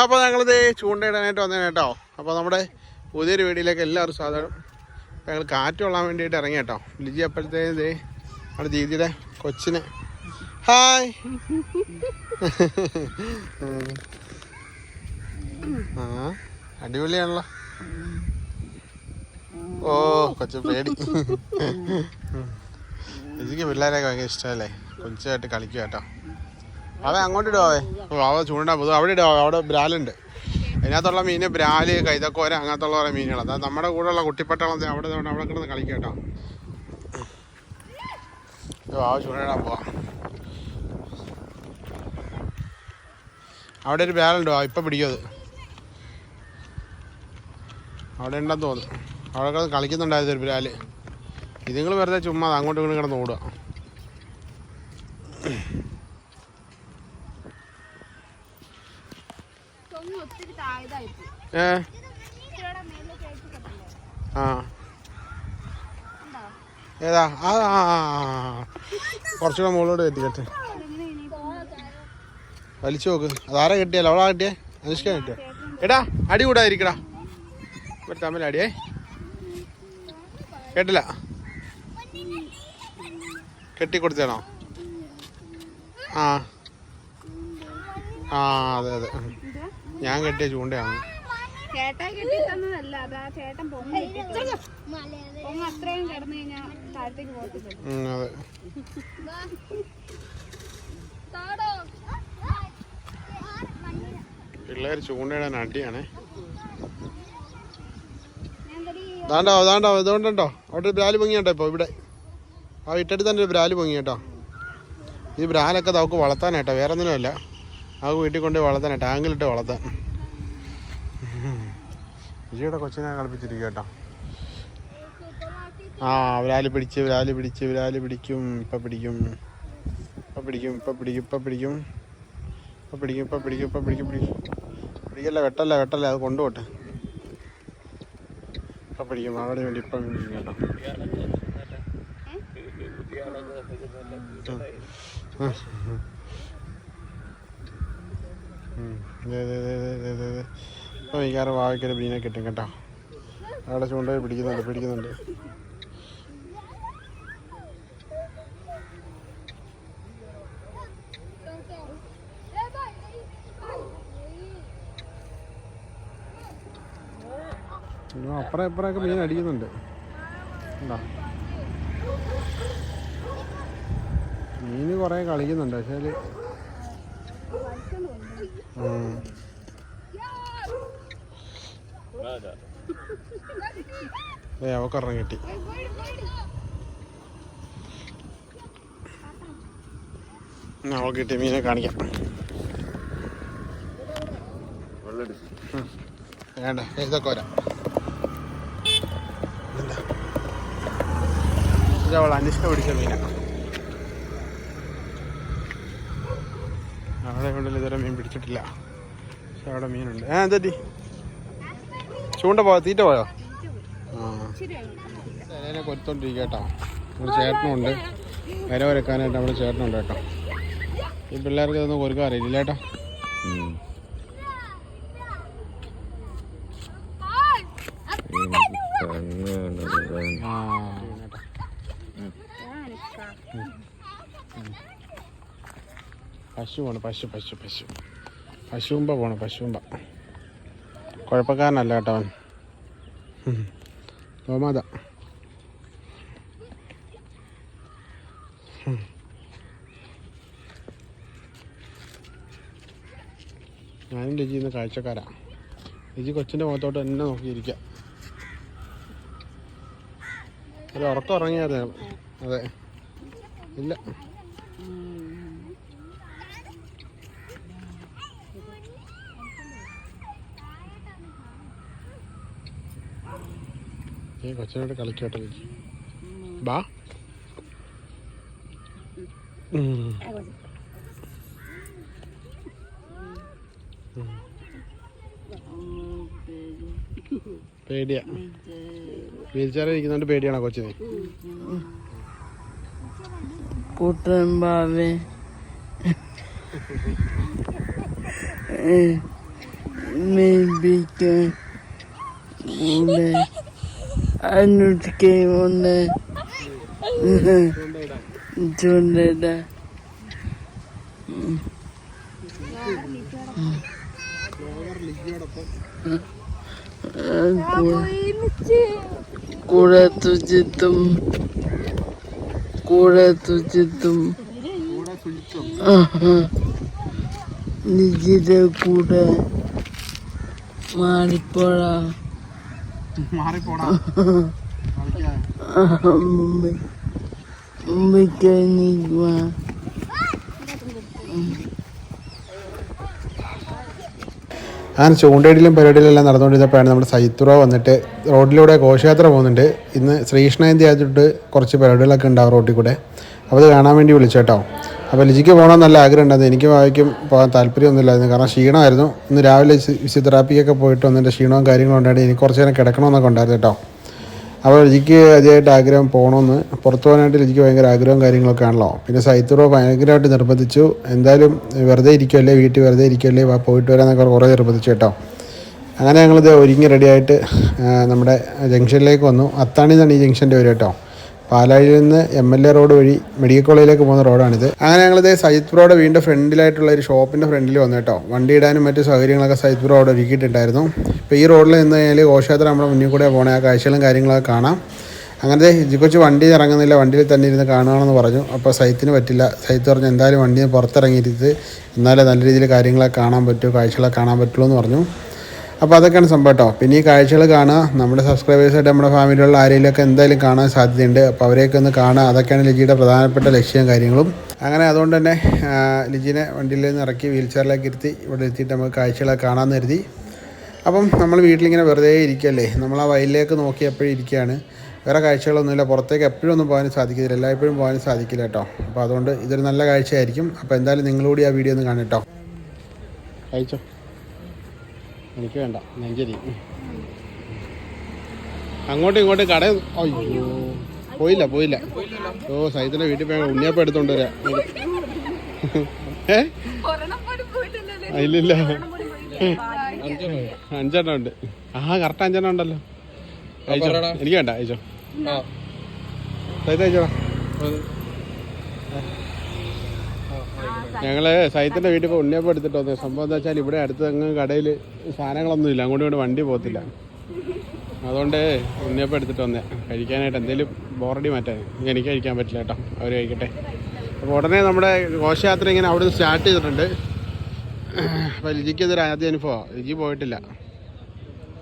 അപ്പോൾ ഞങ്ങളിത് ചൂണ്ടയിടാനായിട്ട് വന്നേ കേട്ടോ. അപ്പോൾ നമ്മുടെ പുതിയൊരു വീടിലേക്ക് എല്ലാവരും സാധാരണ ഞങ്ങൾ കാറ്റ് കൊള്ളാൻ വേണ്ടിയിട്ട് ഇറങ്ങി കേട്ടോ. ലിജി അപ്പോഴത്തേക്ക് ഇതേ നമ്മുടെ ദീദിയുടെ കൊച്ചിനെ. ഹായ്. ആ അടിപൊളിയാണല്ലോ. ഓ കൊച്ചു പേടി. ലിജിക്ക് പിള്ളേരെയൊക്കെ ഭയങ്കര ഇഷ്ടമല്ലേ? കൊച്ചായിട്ട് കളിക്കുക കേട്ടോ. അവൻ അങ്ങോട്ട് ഇടുവേ അവ ചൂണ്ടാ പോകും അവിടെ ഇടുവാ അവിടെ ബ്രാലുണ്ട്. അതിനകത്തുള്ള മീന് ബ്രാൽ കൈതക്കോര അങ്ങനത്തുള്ള കുറേ മീനുകൾ അതാ നമ്മുടെ കൂടെ ഉള്ള കുട്ടിപ്പട്ടളം അവിടെ അവിടെ കിടന്ന് കളിക്കട്ടോ കേട്ടോ. വാവ പോവാ അവിടെ ഒരു ബ്രാലുണ്ട് വാ ഇപ്പം പിടിക്കും അത്. അവിടെ ഉണ്ടെന്ന് തോന്നുന്നു. അവിടെ കിടന്ന് കളിക്കുന്നുണ്ടായിരുന്നു ഒരു ബ്രാൽ. ഇതുങ്ങൾ വെറുതെ ചുമ്മാ അങ്ങോട്ടും ഇങ്ങോട്ടും കിടന്ന് ഓടുക. ഏ? ആ. ഏതാ? ആ. കുറച്ചുകൂടെ മുകളിലോട്ട് കെട്ടിക്കട്ടെ വലിച്ചു നോക്ക്. അതാരാ കെട്ടിയല്ലോ അവളാ കെട്ടിയേ. അനുഷ്ക കെട്ടിയ? എടാ അടി കൂടായിരിക്കടാ ഇവർ തമ്മിൽ അടിയേ കേട്ടില്ല. കെട്ടിക്കൊടുത്തേണോ ആ. ആ അതെ അതെ. ഞാൻ കെട്ടിയ ചൂണ്ടയാണ്. പിള്ളേര് കെട്ടി തന്നതല്ല അതാ ചേട്ടൻ പൊങ്ങ് കെട്ടി പൊങ്ങ് അത്രയും കിടന്നു കഴിഞ്ഞാൽ താഴത്തേക്ക് പോകത്തില്ല. ഉം, അതെ. പിള്ളേർ ചൂണ്ടയിടാൻ അടിയാണേ. ദാണ്ടോ അതാണ്ടോ ഇതുകൊണ്ടുണ്ടോ? അവിടെ ഒരു ബ്രാൽ പൊങ്ങിയാട്ടോ ഇപ്പോൾ ഇവിടെ. ആ ഇട്ടടി തന്നെ ഒരു ബ്രാൽ പൊങ്ങി കേട്ടോ ഈ ബ്രാലൊക്കെ നമുക്ക് വളർത്താനായിട്ടോ വേറെ ഒന്നിനുമല്ല നമുക്ക് വീട്ടിൽ കൊണ്ട് വളർത്താനാ. ടാങ്കിലിട്ട് വളർത്താൻ വിജയുടെ കൊച്ചിനെ കളിപ്പിച്ചിരിക്കും കേട്ടോ ആ വിരാൽ പിടിച്ച് വിരാൽ പിടിച്ച് വിരാൽ പിടിക്കും. ഇപ്പം പിടിക്കും. ഇപ്പം പിടിക്കും ഇപ്പം പിടിക്കും ഇപ്പം പിടിക്കും. ഇപ്പം പിടിക്കും ഇപ്പം പിടിക്കും ഇപ്പം പിടിക്കും പിടിക്കും. പിടിക്കല്ല വെട്ടല്ല വെട്ടല്ല അത് കൊണ്ടുപോട്ടെ. ഇപ്പം പിടിക്കും അവിടെ വേണ്ടി ഇപ്പം പിടിക്കും കേട്ടോ. ഉം. ഉം. വാഴക്കര മീനെ കിട്ടും കേട്ടോ. അവിടെ ചൂണ്ടയിൽ പിടിക്കുന്നുണ്ട് പിടിക്കുന്നുണ്ട്. അപ്പുറം ഇപ്പുറമൊക്കെ മീൻ അടിക്കുന്നുണ്ട്. മീന് കുറേ കളിക്കുന്നുണ്ട് പക്ഷേ അവക്കൊരെണ്ണം കിട്ടി. അവൾക്ക് കിട്ടിയ മീനെ കാണിക്കാം. വേണ്ട ഇതൊക്കെ വരാം. അവൾ അനിഷ്ക പിടിച്ച മീനാണ് അവിടെ ഇവിടെ ഇതുവരെ മീൻ പിടിച്ചിട്ടില്ല പക്ഷെ അവിടെ മീനുണ്ട്. ഏ എന്തെറ്റി ചൂണ്ട പോയോ? തീറ്റ പോയോ? ആ. ഇലയിലെ കൊരുത്തോണ്ടിരിക്കുക കേട്ടോ നമ്മുടെ ചേട്ടനുണ്ട്. ഇല വരക്കാനായിട്ട് നമ്മുടെ ചേട്ടനുണ്ട് കേട്ടോ. ഈ പിള്ളേർക്ക് ഇതൊന്നും കൊരുക്കാൻ അറിയില്ല കേട്ടോ. പശു പശുവാണ് പശു പശു പശു. പശുവുമ്പ പോണം പശുമ്പ കുഴപ്പക്കാരനല്ല കേട്ടോ അവൻ. ഉം. തോമാത ഉം. ഞാനും ലിജി ഇന്ന് കാഴ്ചക്കാരാ. ലിജി കൊച്ചിന്റെ മുഖത്തോട്ട് തന്നെ നോക്കിയിരിക്കുക ഒരു ഉറക്കം അതെ. ഇല്ല. ഈ കൊച്ചിനോട് കളിക്കട്ടെ ലിജി ബാ. ഉം. ഉം. പേടിയാ. പേടിയാണോ കൊച്ചിനെ? കൊച്ചിന് കുട്ടൻപാവേ മേടിക്കാൻ കൂടെ അനുഷ്കയും ഒന്ന്. ചൂണ്ടയിട കൂടെ തുജിത്തും. കൂടെ തുജിത്തും. നിജിയുടെ കൂടെ മാറിപ്പോഴ മാറിപ്പോടാ. മുമ്പ് പരിപാടിയിലും എല്ലാം നടന്നുകൊണ്ടിരുന്നപ്പോഴാണ് നമ്മുടെ സൈത്തുറ വന്നിട്ട് റോഡിലൂടെ ഘോഷയാത്ര പോകുന്നുണ്ട്. ഇന്ന് ശ്രീകൃഷ്ണജയന്തി ആയിട്ട് കുറച്ച് പരിപാടികളൊക്കെ ഉണ്ടാവും റോഡിൽ കൂടെ. അപ്പോൾ അത് കാണാൻ വേണ്ടി വിളിച്ചേട്ടോ അപ്പോൾ ലിജിക്ക് പോകണം നല്ല ആഗ്രഹം ഉണ്ടായിരുന്നു എനിക്ക് വായിക്കും പോകാൻ താല്പര്യമൊന്നുമില്ലായിരുന്നു കാരണം ക്ഷീണമായിരുന്നു. ഇന്ന് രാവിലെ ഫിസിയോതെറാപ്പിയൊക്കെ പോയിട്ട് വന്നതിന്റെ ക്ഷീണവും കാര്യങ്ങളും ഉണ്ടായിട്ട് എനിക്ക് കുറച്ച് നേരം കിടക്കണമെന്നൊക്കെ ഉണ്ടായിരുന്നു കേട്ടോ. അപ്പോൾ ലിജിക്ക് അതിയായിട്ട് ആഗ്രഹം പോകണമെന്ന്. പുറത്തു പോകാനായിട്ട് ലിജിക്ക് ഭയങ്കര ആഗ്രഹവും കാര്യങ്ങളൊക്കെ ആണല്ലോ. പിന്നെ സൈത്തുറോ ഭയങ്കരമായിട്ട് നിർബന്ധിച്ചു. എന്തായാലും വെറുതെ ഇരിക്കുമല്ലേ വീട്ടിൽ വെറുതെ ഇരിക്കുമല്ലേ പോയിട്ട് വരാമെന്നൊക്കെ കുറേ നിർബന്ധിച്ചു കേട്ടോ. അങ്ങനെ ഞങ്ങളിത് ഒരുങ്ങി റെഡിയായിട്ട് നമ്മുടെ ജംഗ്ഷനിലേക്ക് വന്നു. അത്താണിന്നാണ് ഈ ജംഗ്ഷന്റെ ഒരു കേട്ടോ. പാലാഴിയിൽ നിന്ന് എം എൽ എ റോഡ് വഴി മെഡിക്കൽ കോളേജിലേക്ക് പോകുന്ന റോഡാണിത്. അങ്ങനെ ഞങ്ങളിത് സൈത്ത് ബ്രോയുടെ വീണ്ടും ഫ്രണ്ടിലായിട്ടുള്ള ഒരു ഷോപ്പിന്റെ ഫ്രണ്ടിൽ വന്നു കേട്ടോ. വണ്ടി ഇടാനും മറ്റ് സൗകര്യങ്ങളൊക്കെ ബ്രോ അവിടെ ഒരുക്കിയിട്ടുണ്ടായിരുന്നു. ഇപ്പോൾ ഈ റോഡിൽ നിന്ന് കഴിഞ്ഞാൽ ഘോഷയാത്ര നമ്മുടെ മുന്നിൽ കൂടെ പോകണേ ആ കാഴ്ചകളും കാര്യങ്ങളൊക്കെ കാണാം. അങ്ങനത്തെ ജിക്കൊച്ച് വണ്ടി ഇറങ്ങുന്നില്ല. വണ്ടിയിൽ തന്നെ ഇരുന്ന് കാണുകയാണെന്ന് പറഞ്ഞു. അപ്പോൾ സൈത്തിന് പറ്റില്ല. സൈത്ത് പറഞ്ഞു എന്തായാലും വണ്ടി പുറത്തിറങ്ങിയിരുത്ത് എന്നാലേ നല്ല രീതിയിൽ കാര്യങ്ങളൊക്കെ കാണാൻ പറ്റൂ കാഴ്ചകളൊക്കെ കാണാൻ പറ്റുമോ എന്ന് പറഞ്ഞു. അപ്പോൾ അതൊക്കെയാണ് സംഭവം കേട്ടോ. പിന്നെ ഈ കാഴ്ചകൾ കാണുക. നമ്മുടെ സബ്സ്ക്രൈബേഴ്സായിട്ട് നമ്മുടെ ഫാമിലിയിലുള്ള ആരെങ്കിലുമൊക്കെ എന്തായാലും കാണാൻ സാധ്യതയുണ്ട്. അപ്പോൾ അവരെയൊക്കെ ഒന്ന് കാണുക. അതൊക്കെയാണ് ലിജിയുടെ പ്രധാനപ്പെട്ട ലക്ഷ്യവും കാര്യങ്ങളും. അങ്ങനെ അതുകൊണ്ട് തന്നെ ലിജിനെ വണ്ടിയിൽ നിന്ന് ഇറക്കി വീൽ ചെയറിലേക്ക് ഇരുത്തി ഇവിടെ എത്തിയിട്ട് നമുക്ക് കാഴ്ചകളൊക്കെ കാണാമെന്ന് കരുതി. അപ്പം നമ്മൾ വീട്ടിലിങ്ങനെ വെറുതെ ഇരിക്കല്ലേ? നമ്മൾ ആ വയലിലേക്ക് നോക്കി എപ്പോഴും ഇരിക്കുകയാണ്. വേറെ കാഴ്ചകളൊന്നുമില്ല. പുറത്തേക്ക് എപ്പോഴും ഒന്നും പോകാനും സാധിക്കില്ല എല്ലായ്പ്പോഴും പോകാനും സാധിക്കില്ല കേട്ടോ. അപ്പോൾ അതുകൊണ്ട് ഇതൊരു നല്ല കാഴ്ചയായിരിക്കും. അപ്പോൾ എന്തായാലും നിങ്ങളൂടി ആ വീഡിയോ ഒന്ന് കാണും കേട്ടോ. കഴിച്ചോ? എനിക്ക് വേണ്ട. നെഞ്ചരി. അങ്ങോട്ടും ഇങ്ങോട്ടും കട അയ്യോ. പോയില്ല പോയില്ല. ഓ സൈത്തിന്റെ വീട്ടിൽ പോയി ഉണ്ണിയപ്പം എടുത്തോണ്ട് വരാ. ഏ? ഇല്ലില്ല. അഞ്ചെണ്ണം ഉണ്ട്. ആ കറക്റ്റ് അഞ്ചെണ്ണം ഉണ്ടല്ലോ. അയച്ചോ. എനിക്ക് വേണ്ട അയച്ചോ. സൈത അയച്ചോടാ ഞങ്ങൾ സൈത്തിന്റെ വീട്ടിൽ ഇപ്പോൾ ഉണ്ണിയപ്പം എടുത്തിട്ട് വന്നത് സംഭവം എന്താ വെച്ചാൽ ഇവിടെ അടുത്ത് അങ്ങ് കടയിൽ സാധനങ്ങളൊന്നും ഇല്ല. അങ്ങോട്ടും ഇങ്ങോട്ട് വണ്ടി പോകത്തില്ല. അതുകൊണ്ട് ഉണ്ണിയപ്പം എടുത്തിട്ട് വന്നേ. കഴിക്കാനായിട്ട് എന്തെങ്കിലും ബോറടി മാറ്റാൻ എനിക്ക് കഴിക്കാൻ പറ്റില്ല കേട്ടോ. അവർ കഴിക്കട്ടെ. അപ്പോൾ ഉടനെ നമ്മുടെ ഘോഷയാത്ര ഇങ്ങനെ അവിടെ സ്റ്റാർട്ട് ചെയ്തിട്ടുണ്ട്. അപ്പോൾ ലിജിക്ക് ഇതൊരു ആദ്യ അനുഭവമാണ് ലിജി പോയിട്ടില്ല.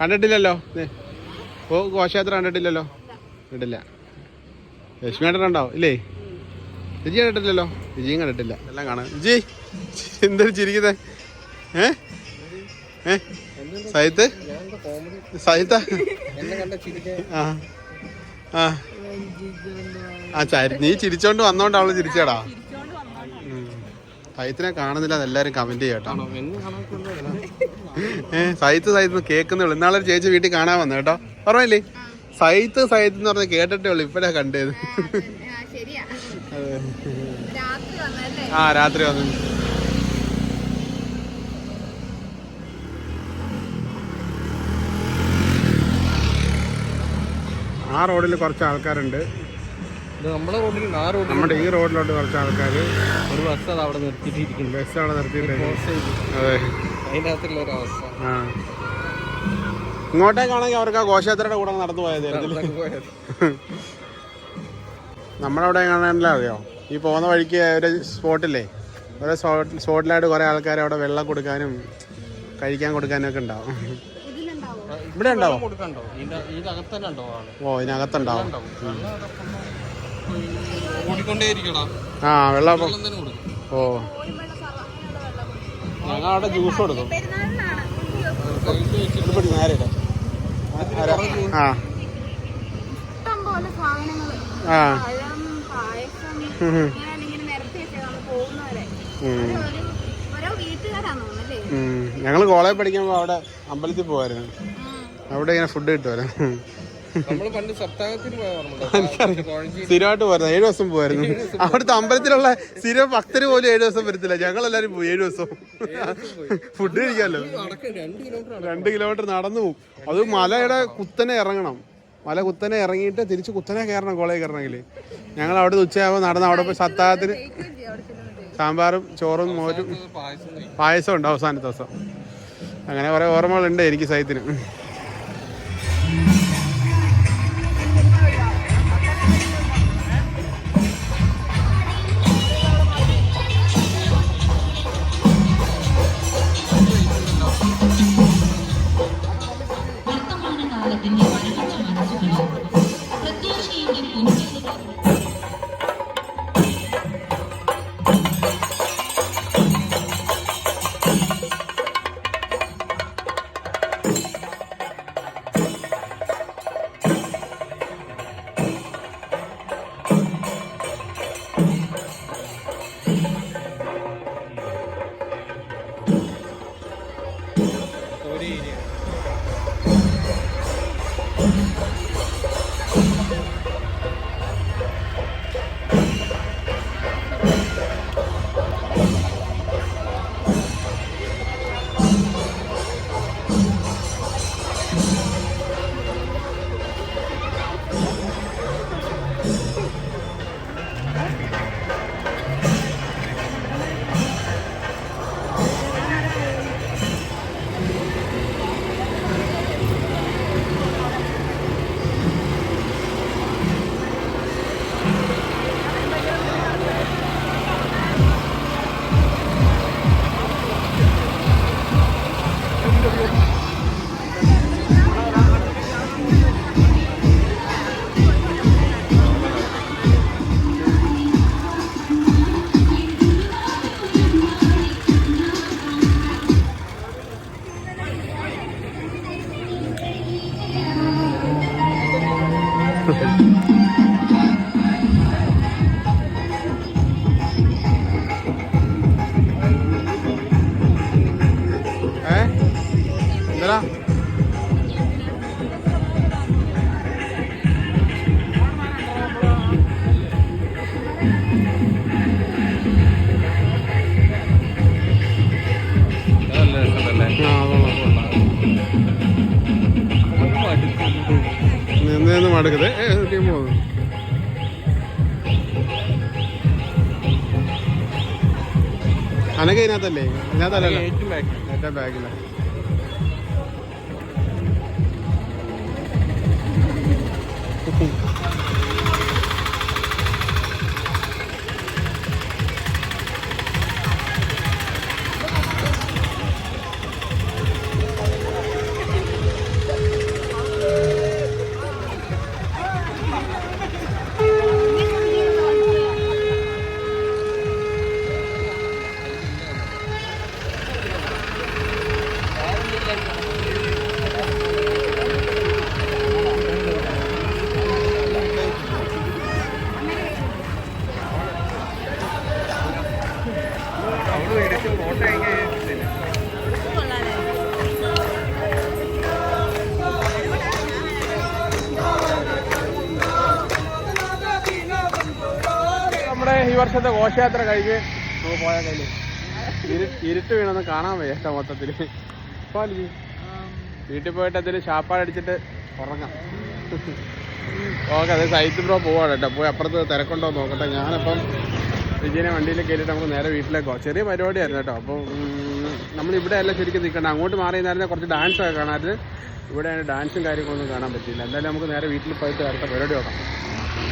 കണ്ടിട്ടില്ലല്ലോ? ഘോഷയാത്ര കണ്ടിട്ടില്ലല്ലോ? കണ്ടിട്ടില്ല. ലക്ഷ്മിയേട്ടനുണ്ടാവും ഇല്ലേ? ലിജി കണ്ടിട്ടില്ലല്ലോ? ജിജിയും കണ്ടിട്ടില്ല. എല്ലാം കാണാം. ജി എന്താ ചിരിക്കുന്നത് സഹിത്ത്? സഹിത്ത? ആ. ആ. ആ നീ ചിരിച്ചോണ്ട് വന്നോണ്ട് അവൾ ചിരിച്ചേടാ. സഹിത്തിനെ കാണുന്നില്ല എല്ലാരും കമന്റ് ചെയ്യട്ടോ ഏ സഹിത്ത് സഹിത്ത് കേൾക്കുന്നേ ഉള്ളു ഇന്നാളെ ഒരു ചേച്ചി വീട്ടിൽ കാണാൻ വന്നു കേട്ടോ. പറഞ്ഞില്ലേ? സഹിത്ത് സഹിത്ത് എന്ന് പറഞ്ഞ് കേട്ടിട്ടേ ഉള്ളു. ഇപ്പഴാ കണ്ടത്. ആ രാത്രി വന്നു. ആ റോഡിൽ കുറച്ച് ആൾക്കാരുണ്ട്. നമ്മുടെ റോഡിൽ ആ റോഡിൽ നമ്മുടെ ഈ റോഡിലോട്ട് കുറച്ച് ആൾക്കാർ ഒരു ബസ് അത് അവിടെ നിർത്തിയിട്ടിരിക്കുന്നു. ബസ് അവിടെ നിർത്തിയിട്ടുണ്ട്. അതെ. അതിന്റെ അകത്തുള്ള ഒരു അവസ്ഥ. ആ. ഇങ്ങോട്ടേക്കാണെങ്കിൽ അവർക്ക് ആ ഘോഷയാത്രയുടെ കൂടെ നടന്നു പോയത്. നമ്മളവിടെ കാണാനല്ലേ അറിയോ? ഈ പോകുന്ന വഴിക്ക് ഒരു സ്പോട്ടില്ലേ? ഓരോ സ്പോട്ടിലായിട്ട് കുറേ ആൾക്കാർ അവിടെ വെള്ളം കൊടുക്കാനും കഴിക്കാൻ കൊടുക്കാനും ഒക്കെ ഉണ്ടാവും. ഇവിടെ ഉണ്ടാവും? ഓ ഇതിനകത്തുണ്ടാവും. ആ വെള്ളം ഓ. ഞങ്ങൾ അവിടെ ജ്യൂസ് കൊടുക്കും? ആ. ആ. ഞങ്ങൾ കോളേജ് പഠിക്കുമ്പോൾ അവിടെ അമ്പലത്തിൽ പോവായിരുന്നു. അവിടെ ഇങ്ങനെ ഫുഡ് കിട്ടുമായിരുന്നു സ്ഥിരമായിട്ട് പോയിരുന്നു ഏഴു ദിവസം പോയിരുന്നു അവിടുത്തെ അമ്പലത്തിലുള്ള സ്ഥിര ഭക്തര് പോലും ഏഴു ദിവസം വരത്തില്ല. ഞങ്ങൾ എല്ലാരും പോയി ഏഴു ദിവസം. ഫുഡ് കഴിക്കാമല്ലോ. നടക്കും രണ്ട് കിലോമീറ്റർ രണ്ട് കിലോമീറ്റർ നടന്നു പോകും അത് മലയുടെ കുത്തനെ ഇറങ്ങണം. മല കുത്തനെ ഇറങ്ങിയിട്ട് തിരിച്ച് കുത്തനെ കയറണം കോളേജ് കയറണമെങ്കിൽ. ഞങ്ങൾ അവിടെ ഉച്ചയാകുമ്പോൾ നടന്ന് അവിടെ പോയി സത്താഹത്തിന് സാമ്പാറും ചോറും മോരും പായസം പായസം ഉണ്ട് അവസാനത്തെ ദിവസം. അങ്ങനെ കുറേ ഓർമ്മകളുണ്ട് എനിക്ക് സൈത്തിന്. すいません。ടീം പോകുന്നു അനക്ക ഇതിനകത്തല്ലേ? ഏറ്റവും ബാക്ക് വർഷത്തെ ഘോഷയാത്ര കഴിഞ്ഞ് പോയ കയ്യിൽ ഇരുട്ട് വീണൊന്ന് കാണാൻ വയ്യ മൊത്തത്തിൽ വീട്ടിൽ പോയിട്ട് എന്തെങ്കിലും ശാപ്പാടടിച്ചിട്ട് ഉറങ്ങാം. ഓക്കെ അത് സൈറ്റ് ബ്രോ പോവാണ് കേട്ടോ. പോയി അപ്പുറത്ത് തിരക്കുണ്ടോ നോക്കട്ടെ. ഞാനപ്പം വിജയനെ വണ്ടിയിൽ കയറിയിട്ട് നമുക്ക് നേരെ വീട്ടിലേക്ക് ചെറിയ പരിപാടിയായിരുന്നു കേട്ടോ. അപ്പോൾ നമ്മൾ ഇവിടെ അല്ല ശരിക്കും നിൽക്കണ്ട അങ്ങോട്ട് മാറി നിന്നായിരുന്നെ കുറച്ച് ഡാൻസ് ഒക്കെ കാണാറ് ഇവിടെ ഡാൻസും കാര്യങ്ങളൊന്നും കാണാൻ പറ്റിയില്ല എന്തായാലും നമുക്ക് നേരെ വീട്ടിൽ പോയിട്ട് അടുത്ത പരിപാടി നോക്കാം.